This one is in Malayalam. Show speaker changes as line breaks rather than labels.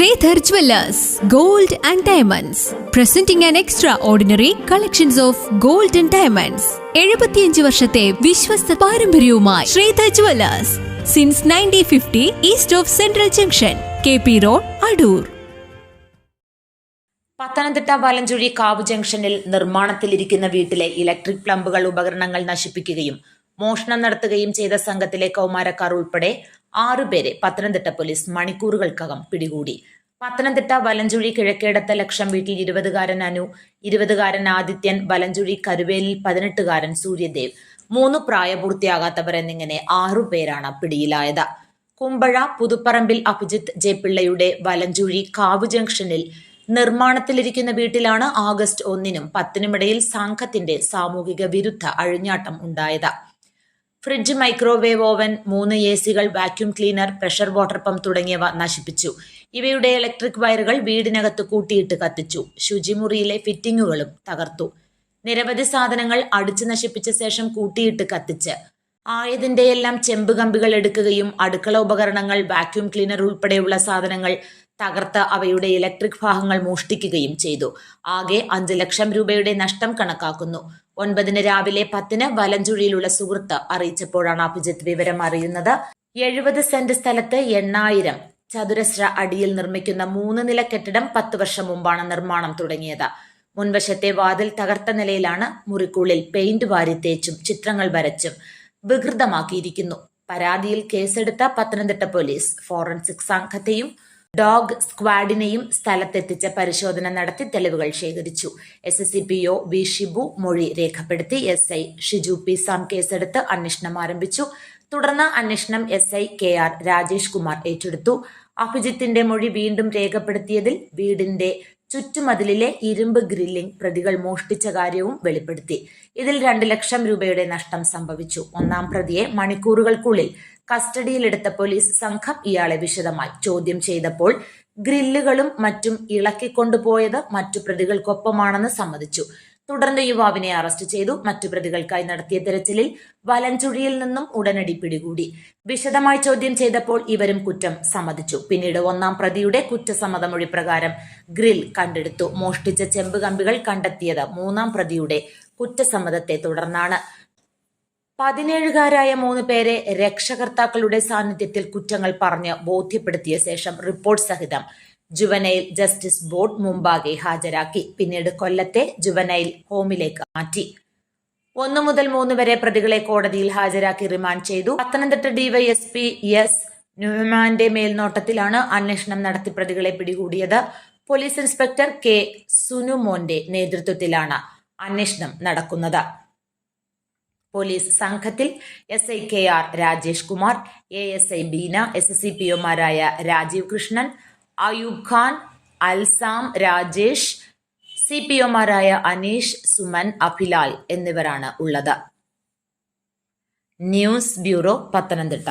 Sridhar gold Gold and Diamonds, presenting an extraordinary collections of gold and diamonds. എഴുപത്തിയഞ്ച് വർഷത്തെ വിശ്വസ്ത പാരമ്പര്യവുമായി Sridhar jewellers. Since nineteen fifty east of central junction K P road Adoor
Pathanamthitta Valanchuzhi Kavu ജംഗ്ഷനിൽ നിർമ്മാണത്തിലിരിക്കുന്ന വീട്ടിലെ ഇലക്ട്രിക് പ്ലംബുകൾ ഉപകരണങ്ങൾ നശിപ്പിക്കുകയും മോഷണം നടത്തുകയും ചെയ്ത സംഘത്തിലെ കൗമാരക്കാർ ഉൾപ്പെടെ ആറുപേരെ പത്തനംതിട്ട പോലീസ് മണിക്കൂറുകൾക്കകം പിടികൂടി. പത്തനംതിട്ട വലഞ്ചുഴി കിഴക്കേടത്ത ലക്ഷം വീട്ടിൽ ഇരുപതുകാരൻ അനു ഇരുപതുകാരൻ ആദിത്യൻ വലഞ്ചുഴി കരുവേലിൽ പതിനെട്ടുകാരൻ സൂര്യദേവ്. മൂന്ന് പ്രായപൂർത്തിയാകാത്തവർ എന്നിങ്ങനെ ആറുപേരാണ് പിടിയിലായത്. കുമ്പഴ പുതുപ്പറമ്പിൽ അഭിജിത്ത് ജെ പിള്ളയുടെ വലഞ്ചുഴി കാവ് ജംഗ്ഷനിൽ നിർമ്മാണത്തിലിരിക്കുന്ന വീട്ടിലാണ് ആഗസ്റ്റ് ഒന്നിനും പത്തിനുമിടയിൽ സംഘത്തിന്റെ സാമൂഹിക വിരുദ്ധ അഴിഞ്ഞാട്ടം ഉണ്ടായത്. ഫ്രിഡ്ജ് മൈക്രോവേവ് ഓവൻ മൂന്ന് A സികൾ vacuum cleaner pressure water pump തുടങ്ങിയവ നശിപ്പിച്ചു. ഇവയുടെ ഇലക്ട്രിക് വയറുകൾ വീടിനകത്ത് കൂട്ടിയിട്ട് കത്തിച്ചു. ശുചിമുറിയിലെ ഫിറ്റിങ്ങുകളും തകർത്തു. നിരവധി സാധനങ്ങൾ അടിച്ചു നശിപ്പിച്ച ശേഷം കൂട്ടിയിട്ട് കത്തിച്ച്. ആയതിന്റെയെല്ലാം ചെമ്പ് കമ്പികൾ എടുക്കുകയും അടുക്കള ഉപകരണങ്ങൾ വാക്യൂം ക്ലീനർ ഉൾപ്പെടെയുള്ള സാധനങ്ങൾ തകർത്ത് അവയുടെ ഇലക്ട്രിക് ഭാഗങ്ങൾ മോഷ്ടിക്കുകയും ചെയ്തു. ആകെ അഞ്ച് ലക്ഷം രൂപയുടെ നഷ്ടം കണക്കാക്കുന്നു. ഒൻപതിന് രാവിലെ പത്തിന് വലഞ്ചുഴിയിലുള്ള സുഹൃത്ത് അറിയിച്ചപ്പോഴാണ് അഭിജിത്ത് വിവരം അറിയുന്നത്. എഴുപത് സെന്റ് സ്ഥലത്ത് എണ്ണായിരം ചതുരശ്ര അടിയിൽ നിർമ്മിക്കുന്ന മൂന്ന് നില കെട്ടിടം പത്ത് വർഷം മുമ്പാണ് നിർമ്മാണം തുടങ്ങിയത്. മുൻവശത്തെ വാതിൽ തകർത്ത നിലയിലാണ് മുറിക്കുള്ളിൽ പെയിന്റ് വാരി തേച്ചും ചിത്രങ്ങൾ വരച്ചും വികൃതമാക്കിയിരിക്കുന്നു. പരാതിയിൽ കേസെടുത്ത പത്തനംതിട്ട പോലീസ് ഫോറൻസിക് സംഘത്തെയും ഡോഗ് സ്ക്വാഡിനെയും സ്ഥലത്തെത്തിച്ച് പരിശോധന നടത്തി തെളിവുകൾ ശേഖരിച്ചു. S S C P O V Shibu മൊഴി രേഖപ്പെടുത്തി. S I Shiju P Sam കേസെടുത്ത് അന്വേഷണം ആരംഭിച്ചു. തുടർന്ന് അന്വേഷണം S I K R Rajesh Kumar ഏറ്റെടുത്തു. അഭിജിത്തിന്റെ മൊഴി വീണ്ടും രേഖപ്പെടുത്തിയതിൽ വീടിന്റെ ചുറ്റുമതിലിലെ ഇരുമ്പ് ഗ്രില്ലിംഗ് പ്രതികൾ മോഷ്ടിച്ച കാര്യവും വെളിപ്പെടുത്തി. ഇതിൽ രണ്ട് ലക്ഷം രൂപയുടെ നഷ്ടം സംഭവിച്ചു. ഒന്നാം പ്രതിയെ മണിക്കൂറുകൾക്കുള്ളിൽ കസ്റ്റഡിയിലെടുത്ത പോലീസ് സംഘം ഇയാളെ വിശദമായി ചോദ്യം ചെയ്തപ്പോൾ ഗ്രില്ലുകളും മറ്റും ഇളക്കിക്കൊണ്ടുപോയത് മറ്റു പ്രതികൾക്കൊപ്പമാണെന്ന് സമ്മതിച്ചു. തുടർന്ന് യുവാവിനെ അറസ്റ്റ് ചെയ്തു. മറ്റു പ്രതികൾക്കായി നടത്തിയ തെരച്ചിലിൽ വലഞ്ചുഴിയിൽ നിന്നും ഉടനടി പിടികൂടി. വിശദമായി ചോദ്യം ചെയ്തപ്പോൾ ഇവരും കുറ്റം സമ്മതിച്ചു. പിന്നീട് ഒന്നാം പ്രതിയുടെ കുറ്റസമ്മതമൊഴി പ്രകാരം ഗ്രിൽ കണ്ടെടുത്തു. മോഷ്ടിച്ച ചെമ്പ് കമ്പികൾ കണ്ടെത്തിയത് മൂന്നാം പ്രതിയുടെ കുറ്റസമ്മതത്തെ തുടർന്നാണ്. പതിനേഴുകാരായ മൂന്ന് പേരെ രക്ഷകർത്താക്കളുടെ സാന്നിധ്യത്തിൽ കുറ്റങ്ങൾ പറഞ്ഞ് ബോധ്യപ്പെടുത്തിയ ശേഷം റിപ്പോർട്ട് സഹിതം ജുവനൈൽ ജസ്റ്റിസ് ബോർഡ് മുമ്പാകെ ഹാജരാക്കി. പിന്നീട് കൊല്ലത്തെ ജുവനൈൽ ഹോമിലേക്ക് മാറ്റി. ഒന്നു മുതൽ മൂന്ന് വരെ പ്രതികളെ കോടതിയിൽ ഹാജരാക്കി റിമാൻഡ് ചെയ്തു. പത്തനംതിട്ട ഡിവൈഎസ്പി എസ് ന്യൂമാന്റെ മേൽനോട്ടത്തിലാണ് അന്വേഷണം നടത്തി പ്രതികളെ പിടികൂടിയത്. പോലീസ് ഇൻസ്പെക്ടർ കെ സുനുമോന്റെ നേതൃത്വത്തിലാണ് അന്വേഷണം നടക്കുന്നത്. പോലീസ് സംഘത്തിൽ S I K R Rajesh Kumar A S I Beena S S C P ഒമാരായ Rajeev Krishnan Ayub Khan Alsam Rajesh C P ഒമാരായ അനീഷ് സുമൻ അഭിലാൽ എന്നിവരാണ് ഉള്ളത്. News bureau Pathanamthitta.